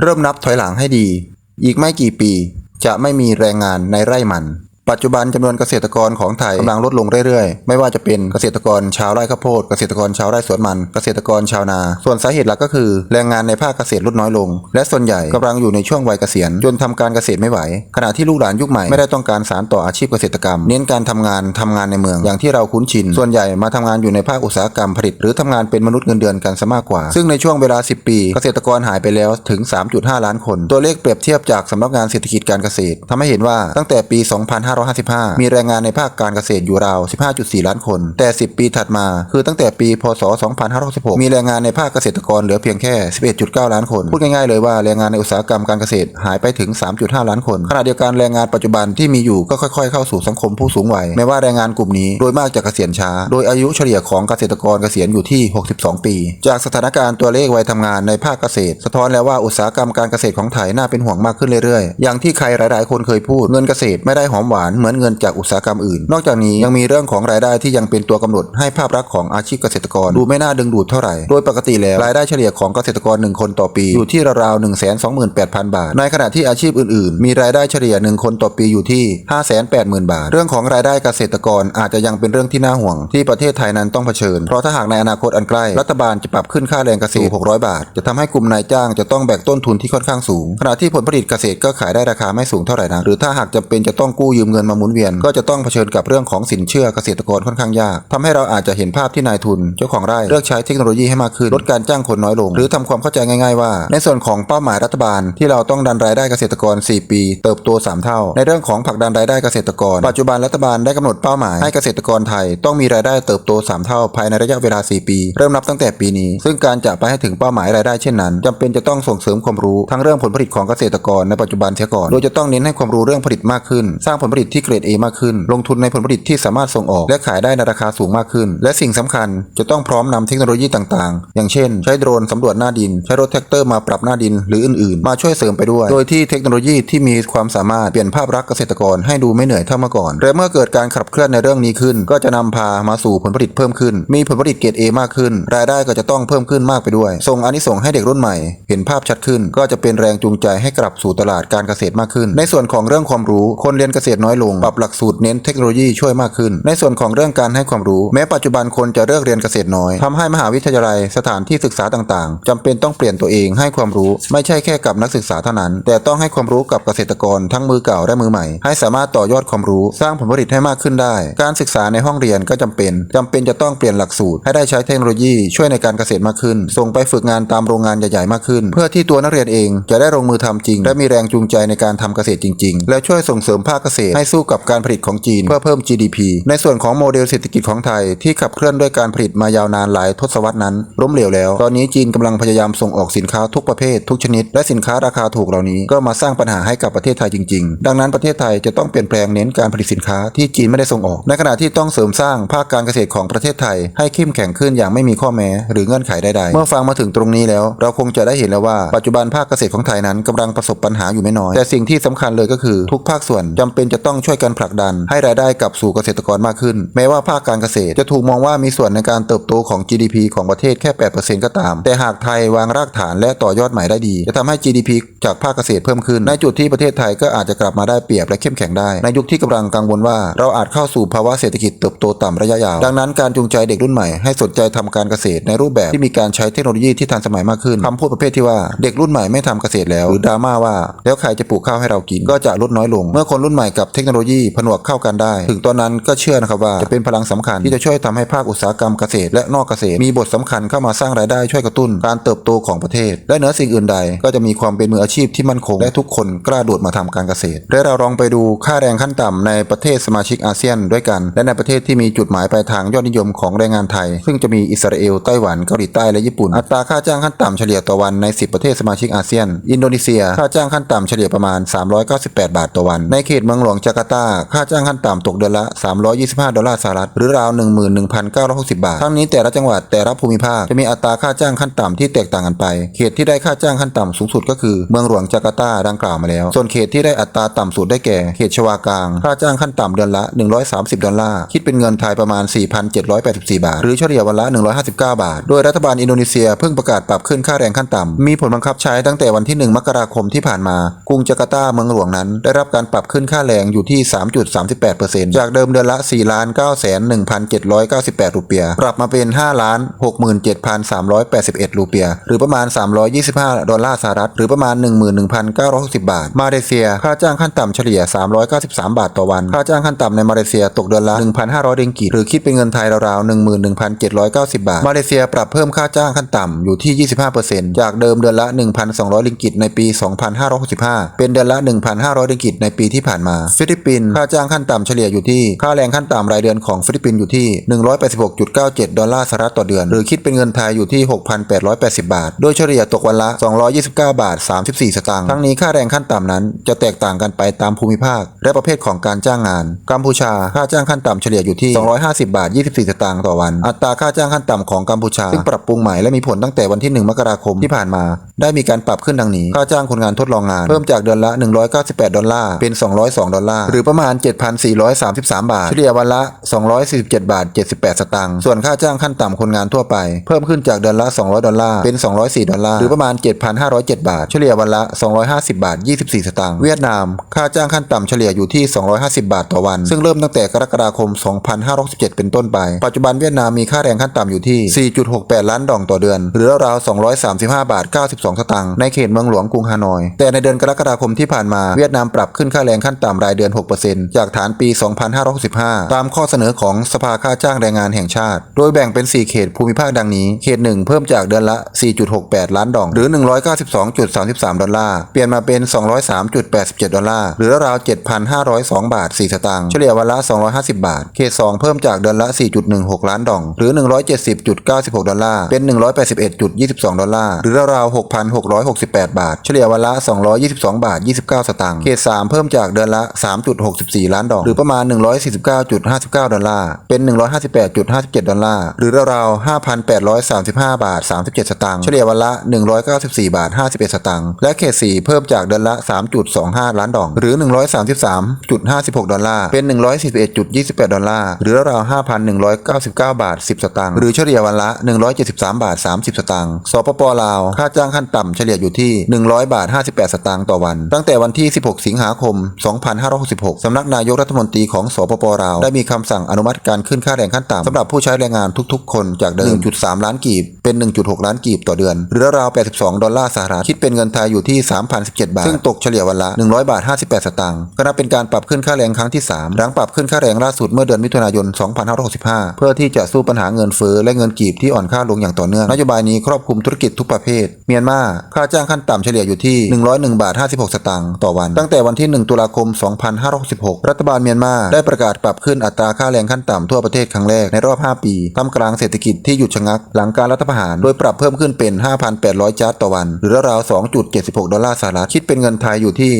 เริ่มนับถอยหลังให้ดี อีกไม่กี่ปีจะไม่มีแรงงานในไร่มัน ปัจจุบันจำนวนเกษตรกรของไทยกำลังลดลงเรื่อยๆ ไม่ว่าจะเป็นเกษตรกรชาวไร่ข้าวโพด เกษตรกรชาวไร่สวนมัน เกษตรกรชาวนา ส่วนสาเหตุหลักก็คือ แรงงานในภาคเกษตรลดน้อยลง และส่วนใหญ่กำลังอยู่ในช่วงวัยเกษียณ จนทำการเกษตรไม่ไหว ขณะที่ลูกหลานยุคใหม่ไม่ได้ต้องการสานต่ออาชีพเกษตรกรรม เน้นการทำงานทำงานในเมือง อย่างที่เราคุ้นชิน ส่วนใหญ่มาทำงานอยู่ในภาคอุตสาหกรรมผลิต หรือทำงานเป็นมนุษย์เงินเดือนกันซะมากกว่า ซึ่งในช่วงเวลา 10 ปี เกษตรกรหายไปแล้วถึง 3.5 ล้านคน ตัวเลขเปรียบเทียบจากสำนักงานเศรษฐกิจการเกษตรทำให้เห็นว่าตั้งแต่ปี2555 มีแรงงานในภาคการเกษตรอยู่ราว 15.4 ล้านคน แต่ 10 ปีถัดมา คือตั้งแต่ปี พศ 2566 มีแรงงานในภาคเกษตรกรเหลือเพียงแค่ 11.9 ล้านคน พูดง่ายๆเลยว่าแรงงานในอุตสาหกรรมการเกษตรหายไปถึง 3.5 ล้านคน ขณะเดียวกันแรงงานปัจจุบันที่มีอยู่ก็ค่อย ๆ เข้าสู่สังคมผู้สูงวัย แม้ว่าแรงงานกลุ่มนี้โดยมากจะเกษียณช้า โดยอายุเฉลี่ยของเกษตรกรเกษียณอยู่ที่ 62 ปี จากสถานการณ์ตัวเลขวัยทำงานในภาคเกษตร สะท้อนแล้วว่าอุตสาหกรรมการเกษตรของไทยน่าเป็นห่วงมากขึ้นเรื่อยๆ อย่างที่ใครหลาย ๆ คนเคยพูดเงินเกษตรไม่ได้หอมหวานเหมือนเงินจากอุตสาหกรรมอื่น นอกจากนี้ยังมีเรื่องของรายได้ที่ยังเป็นตัวกำหนดให้ภาพลักษณ์ของอาชีพเกษตรกร ดูไม่น่าดึงดูดเท่าไหร่ โดยปกติแล้วรายได้เฉลี่ยของเกษตรกร 1 คนต่อปี อยู่ที่ราวๆ1 2 8 0 0 0 บาท ในขณะที่อาชีพอื่นๆ มีรายได้เฉลี่ย 1 คนต่อปีอยู่ที่ 580,000 บาท เรื่องของรายได้เกษตรกรอาจจะยังเป็นเรื่องที่น่าห่วง ที่ประเทศไทยนั้นต้องเผชิญ เพราะถ้าหากในอนาคตอันใกล้รัฐบาลจะปรับขึ้นค่าแรงเกษตร 600 บาท จะทำให้กลุ่มนายจ้างจะต้องแบกต้นทุนที่ค่อนข้างสูง ขณะที่ผลผลิตเกษตรก็ขายได้ราคาไม่สูงเท่าไหร่นะหรือถ้าหากจำเป็นจะต้องกู้ยืมเงินมาหมุนเวียน ก็จะต้องเผชิญกับเรื่องของสินเชื่อเกษตรกรค่อนข้างยากทำให้เราอาจจะเห็นภาพที่นายทุน เจ้าของไร่เลือกใช้เทคโนโลยีให้มากขึ้นลดการจ้างคนน้อยลง หรือทำความเข้าใจง่ายๆว่า ในส่วนของเป้าหมายรัฐบาล ที่เราต้องดันรายได้เกษตรกร 4 ปี เติบโต 3 เท่า ในเรื่องของผลักดันรายได้เกษตรกร ปัจจุบันรัฐบาลได้กำหนดเป้าหมายให้เกษตรกรไทย ต้องมีรายได้เติบโต 3 เท่า ภายในระยะเวลา 4 ปี เริ่มนับตั้งแต่ปีนี้ ซึ่งการจะไปให้ถึงเป้าหมายรายได้เช่นนั้นจำเป็นจะต้องส่งเสริมความรู้ทั้งเรื่องผลผลิตของเกษตรกรในปัจจุบันเสียก่อน โดยจะต้องเน้นให้ความรู้เรื่องผลิตมากขึ้น สร้างผลผลิตที่เกรด A มากขึ้น ลงทุนในผลผลิตที่สามารถส่งออก และขายได้ในราคาสูงมากขึ้น และสิ่งสำคัญจะต้องพร้อมนำเทคโนโลยีต่างๆ อย่างเช่น ใช้โดรนสำรวจหน้าดิน ใช้รถแท็กเตอร์มาปรับหน้าดิน หรืออื่นๆ มาช่วยเสริมไปด้วย โดยที่เทคโนโลยีที่มีความสามารถเปลี่ยนภาพลักษณ์เกษตรกรให้ดูไม่เหนื่อยเท่าเมื่อก่อนและเมื่อเกิดการขับเคลื่อนในเรื่องนี้ขึ้น ก็จะนำพามาสู่ผลผลิตเพิ่มขึ้น มีผลผลิตเกรด A มากขึ้น รายได้ก็จะต้องเพิ่มขึ้นมากไปด้วยส่งอานิสงส์ให้เด็กรุ่นใหม่ เห็นภาพชัดขึ้น ก็จะเป็นแรงจูงใจให้กลับสู่ตลาดการเกษตรมากขึ้น ในส่วนของเรื่องความรู้คนเรียนเกษตรน้อยลง ปรับหลักสูตรเน้นเทคโนโลยีช่วยมากขึ้น ในส่วนของเรื่องการให้ความรู้ แม้ปัจจุบันคนจะเลิกเรียนเกษตรน้อยทำให้มหาวิทยาลัยสถานที่ศึกษาต่างๆจำเป็นต้องเปลี่ยนตัวเองให้ความรู้ ไม่ใช่แค่กับนักศึกษาเท่านั้น แต่ต้องให้ความรู้กับเกษตรกรทั้งมือเก่าและมือใหม่ ให้สามารถต่อยอดความรู้สร้างผลผลิตให้มากขึ้นได้ การศึกษาในห้องเรียนก็จำเป็นจำเป็นจะต้องเปลี่ยนหลักสูตร ให้ได้ใช้เทคโนโลยีช่วยในการเกษตรมากขึ้น ส่งไปฝึกงานตามโรงงานใหญ่ๆมากขึ้น เพื่อที่ตัวนักเรียนเองจะได้ลงมือทำจริง และมีแรงจูงใจในการทำเกษตรจริง ๆ และช่วยส่งเสริมภาคเกษตรให้สู้กับการผลิตของจีนเพื่อเพิ่ม GDP ในส่วนของโมเดลเศรษฐกิจของไทยที่ขับเคลื่อนด้วยการผลิตมายาวนานหลายทศวรรษนั้นล้มเหลวแล้ว ตอนนี้จีนกำลังพยายามส่งออกสินค้าทุกประเภท ทุกชนิด และสินค้าราคาถูกเหล่านี้ก็มาสร้างปัญหาให้กับประเทศไทยจริง ๆ ดังนั้นประเทศไทยจะต้องเปลี่ยนแปลงเน้นการผลิตสินค้าที่จีนไม่ได้ส่งออก ในขณะที่ต้องเสริมสร้างภาคการเกษตรของประเทศไทย ให้เข้มแข็งขึ้นอย่างไม่มีข้อแม้ หรือเงื่อนไขใดๆ เมื่อฟังมาถึงตรงนี้แล้ว เราคงจะได้เห็นแล้วว่าปัจจุบันภาคเกษตรของไทยนั้นกำลังประสบปัญหาอยู่ไม่น้อย แต่สิ่งที่สำคัญเลยก็คือทุกภาคส่วนจำเป็นจะต้องช่วยกันผลักดัน ให้รายได้กลับสู่เกษตรกรมากขึ้น แม้ว่าภาคการเกษตรจะถูกมองว่ามีส่วนในการเติบโตของ GDP ของประเทศแค่ 8%ก็ตาม แต่หากไทยวางรากฐานและต่อยอดใหม่ได้ดี จะทำให้ GDP จากภาคเกษตรเพิ่มขึ้น ในจุดที่ประเทศไทยก็อาจจะกลับมาได้เปรียบและเข้มแข็งได้ ในยุคที่กำลังกังวลว่าเราอาจเข้าสู่ภาวะเศรษฐกิจเติบโตต่ำระยะยาว ดังนั้นการจูงใจเด็กรุ่นใหม่ให้สนใจทำการเกษตรในรูปแบบที่มีการใช้เทคโนโลยีที่ทันสมัยมากขึ้นคำพูดประเภทที่ว่าเด็กรุ่นใหม่ไม่ทำเกษตรแล้วหรือดราม่าว่า แล้วใครจะปลูกข้าวให้เรากินก็จะลดน้อยลง เมื่อคนรุ่นใหม่กับเทคโนโลยีผนวกเข้ากันได้ ถึงตอนนั้นก็เชื่อนะครับว่าจะเป็นพลังสำคัญที่จะช่วยทำให้ภาคอุตสาหกรรมเกษตร และนอกเกษตร มีบทสำคัญเข้ามาสร้างรายได้ช่วยกระตุ้นการเติบโตของประเทศ และเหนือสิ่งอื่นใด ก็จะมีความเป็นมืออาชีพที่มั่นคง และทุกคนกล้าโดดมาทำการเกษตรและเราลองไปดูค่าแรงขั้นต่ำในประเทศสมาชิกอาเซียนด้วยกัน และในประเทศที่มีจุดหมายปลายทางยอดนิยมของแรงงานไทย ซึ่งจะมีอิสราเอลไต้หวันเกาหลีใต้และญี่ปุ่น อัตราค่าจ้างขั้นต่ำเฉลี่ยต่อวันใน 10 ประเทศสมาชิกอาเซียน อินโดนีเซีย ค่าจ้างขั้นต่ำเฉลี่ยประมาณ 398 บาทต่อวัน ในเขตเมืองหลวงจาการ์ตา ค่าจ้างขั้นต่ำตกเดือนละ 325 ดอลลาร์สหรัฐ หรือราว 11,960 บาท ทั้งนี้แต่ละจังหวัดแต่ละภูมิภาคจะมีอัตราค่าจ้างขั้นต่ำที่แตกต่างกันไป เขตที่ได้ค่าจ้างขั้นต่ำสูงสุดก็คือเมืองหลวงจาการ์ตาดังกล่าวมาแล้ว ส่วนเขตที่ได้อัตราต่ำสุดได้แก่ เขตชวากลาง ค่าจ้างขั้นต่ำเดือนละ 130 ดอลลาร์ คิดเป็นเงินไทยประมาณ 4,784 บาท หรือเฉลี่ยวันละ 159 บาท โดยรัฐบาลอินโดนีเซียเพิ่งประกาศปรับขึ้นค่าแรงขั้นต่ำมีผลบังคับใช้ตั้งแต่วันที่ 1 มกราคมที่ผ่านมา กรุงจาการ์ตาเมืองหลวงนั้นได้รับการปรับขึ้นค่าแรงอยู่ที่ 3.38%จากเดิมเดือนละ 4 ล้าน9 1,798 รูเปีย ปรับมาเป็น 5 ล้าน 67,381 รูเปีย หรือประมาณ 325 ดอลลาร์สหรัฐ หรือประมาณ 11,960 บาท มาเลเซีย ค่าจ้างขั้นต่ำเฉลี่ย 393 บาทต่อวัน ค่าจ้างขั้นต่ำในมาเลเซียตกเดือนละ 1,500 ริงกิต หรือคิดเป็นเงินไทยราวๆ 11,790 บาท มาเลเซียปรับเพิ่มค่าจ้างขั้นต่ำอยู่ที่ 25%จากเดิมเดือนละ 1,200 ริงกิตในปี 2565 เป็นเดือนละ 1,500 ริงกิตในปีที่ผ่านมาฟิิลิปปินส์ค่าจ้างขั้นต่ำเฉลี่ยอยู่ที่ ค่าแรงขั้นต่ำรายเดือนของฟิลิปปินส์อยู่ที่ 186.97 ดอลลาร์สหรัฐต่อเดือน หรือคิดเป็นเงินไทยอยู่ที่ 6,880 บาท โดยเฉลี่ยตกวันละ 229 บาท 34 สตางค์ทั้งนี้ค่าแรงขั้นต่ำนั้นจะแตกต่างกันไปตามภูมิภาค และประเภทของการจ้างงาน กัมพูชาค่าจ้างขั้นต่ำเฉลี่ยอยู่ที่ 250 บาท 24 สตางค์ต่อวัน อัตราค่าจ้างขั้นต่ำของกัมพูชาซึ่งปรับปรุงใหม่และมีผลตั้งแต่วันที่ 1 มกราคมที่ผ่านมา ได้มีการปรับขึ้นดังนี้ ค่าจ้างคนงานทดลองงานเพิ่มจากเดือนละ 198 ดอลลาร์เป็น 202 ดอลลาร์หรือประมาณ 7,433 บาท เฉลี่ยวันละ 247 บาท 78 สตางค์ ส่วนค่าจ้างขั้นต่ำคนงานทั่วไป เพิ่มขึ้นจากเดือนละ 200 ดอลลาร์ เป็น 204 ดอลลาร์ หรือประมาณ 7,507 บาท เฉลี่ยวันละ 250 บาท 24 สตางค์ เวียดนาม ค่าจ้างขั้นต่ำเฉลี่ยอยู่ที่ 250 บาทต่อวัน ซึ่งเริ่มตั้งแต่กรกฎาคม 2567 เป็นต้นไป ปัจจุบันเวียดนามมีค่าแรงขั้นต่ำอยู่ที่ 4.68 ล้านดองต่อเดือน หรือราวๆ235 บาท 92 สตางค์ ในเขตเมืองหลวงกรุงฮานอย แต่ในเดือนกรกฎาคมที่ผ่านมา เวียดนามปรับขึ้นค่าแรงขั้นต่ำรายเดือน6%จากฐานปี 2565 ตามข้อเสนอของสภาค่าจ้างแรงงานแห่งชาติ โดยแบ่งเป็น 4 เขตภูมิภาคดังนี้ เขต 1 เพิ่มจากเดือนละ 4.68 ล้านดอง หรือ 192.33 ดอลลาร์ เปลี่ยนมาเป็น 203.87 ดอลลาร์ หรือราว 7,502 บาท 4 สตางค์ เฉลี่ยวันละ 250 บาท เขต 2 เพิ่มจากเดือนละ 4.16 ล้านดอง หรือ 170.96 ดอลลาร์ เป็น 181.22 ดอลลาร์ หรือราว6,668 บาท เฉลี่ยวันละ 222 บาท 29 สตางค์ เขต 3 เพิ่มจากเดือนละ3.64 ล้านดองหรือประมาณ 149.59 ดอลลาร์ เป็น 158.57 ดอลลาร์ หรือราวๆ5,835 บาท 37 สตางค์ เฉลี่ยวันละ 194 บาท 51 สตางค์ และเขต 4 เพิ่มจากเดือนละ 3.25 ล้านดองหรือ 133.56 ดอลลาร์ เป็น 141.28 ดอลลาร์ หรือราวๆ5,199 บาท 10 สตางค์ หรือเฉลี่ยวันละ 173 บาท 30 สตางค์ สปปลาว ค่าจ้างขั้นต่ำเฉลี่ยอยู่ที่ 100 บาท 58 สตางค์ต่อวัน ตั้งแต่วันที่ 16 สิงหาคม 2 5 2566 สำนักนายกรัฐมนตรีของสปปลาวได้มีคำสั่งอนุมัติการขึ้นค่าแรงขั้นต่ำสำหรับผู้ใช้แรงงานทุกๆ คนจากเดิม 1.3 ล้านกีบ เป็น 1.6 ล้านกีบต่อเดือน หรือราวๆ82 ดอลลาร์สหรัฐ คิดเป็นเงินไทยอยู่ที่ 3,017 บาท ซึ่งตกเฉลี่ยวันละ 100 บาท 58 สตางค์ก็นับเป็นการปรับขึ้นค่าแรงครั้งที่ 3 หลังปรับขึ้นค่าแรงล่าสุดเมื่อเดือนมิถุนายน 2565 เพื่อที่จะสู้ปัญหาเงินเฟ้อและเงินกีบที่อ่อนค่าลงอย่างต่อเนื่องนโยบายนี้ครอบคลุมธุรกิจทุกประเภท เมียนมาค่าจ้างขั้นต่ำเฉลี่ยอยู่ที่ 101 บาท 56 สตางค์ต่อวัน ตั้งแต่วันที่ 1 ตุลาคม2566 รัฐบาลเมียนมาได้ประกาศปรับขึ้นอัตราค่าแรงขั้นต่ำทั่วประเทศครั้งแรกในรอบ 5 ปีท่ามกลางเศรษฐกิจที่หยุดชะงัก หลังการรัฐประหาร โดยปรับเพิ่มขึ้นเป็น 5,800 จาร์ดต่อวัน หรือราวๆ2.76 ดอลลาร์สหรัฐ คิดเป็นเงินไทยอยู่ที่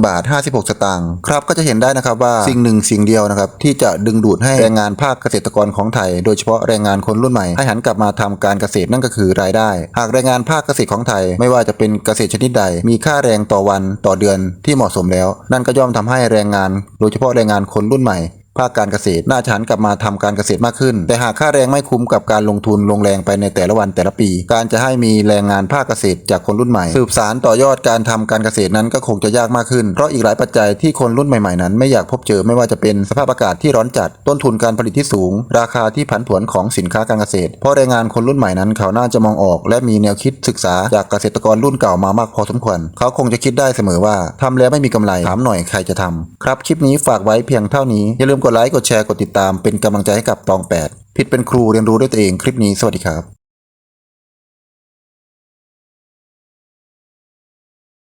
101 บาท 56 สตางค์ ครับก็จะเห็นได้นะครับว่าสิ่งหนึ่งสิ่งเดียวนะครับที่จะดึงดูดให้แรงงานภาคเกษตรกรของไทย โดยเฉพาะแรงงานคนรุ่นใหม่ให้หันกลับมาทำการเกษตรนั่นก็คือรายได้ หากแรงงานภาคเกษตรของไทย ไม่ว่าจะเป็นเกษตรชนิดใด มีค่าแรงต่อวันต่อเดือนที่เหมาะสมแล้ว นั่นก็ย่อมทำให้แรงงาน โดยเฉพาะแรงงานคนรุ่นใหม่ ภาคการเกษตรน่าจะหันกลับมาทำการเกษตรมากขึ้น แต่หากค่าแรงไม่คุ้มกับการลงทุนลงแรงไปในแต่ละวันแต่ละปี การจะให้มีแรงงานภาคเกษตรจากคนรุ่นใหม่ สืบสารต่อยอดการทำการเกษตรนั้นก็คงจะยากมากขึ้น เพราะอีกหลายปัจจัยที่คนรุ่นใหม่ๆนั้น ไม่อยากพบเจอไม่ว่าจะเป็นสภาพอากาศที่ร้อนจัด ต้นทุนการผลิตที่สูง ราคาที่ผันผวนของสินค้าการเกษตร เพราะแรงงานคนรุ่นใหม่นั้นเขาน่าจะมองออก และมีแนวคิดศึกษาจากเกษตรกรรุ่นเก่ามามากพอสมควร เขาคงจะคิดได้เสมอว่าทำแล้วไม่มีกำไรถามหน่อยใครจะทำครับคลิปนี้ฝากไว้เพียงเท่านี้อย่าลืมมกดไลค์ กดแชร์ กดติดตาม เป็นกำลังใจให้กับตอง 8 ผิดเป็นครูเรียนรู้ด้วยตัวเอง คลิปนี้ สวัสดีครับ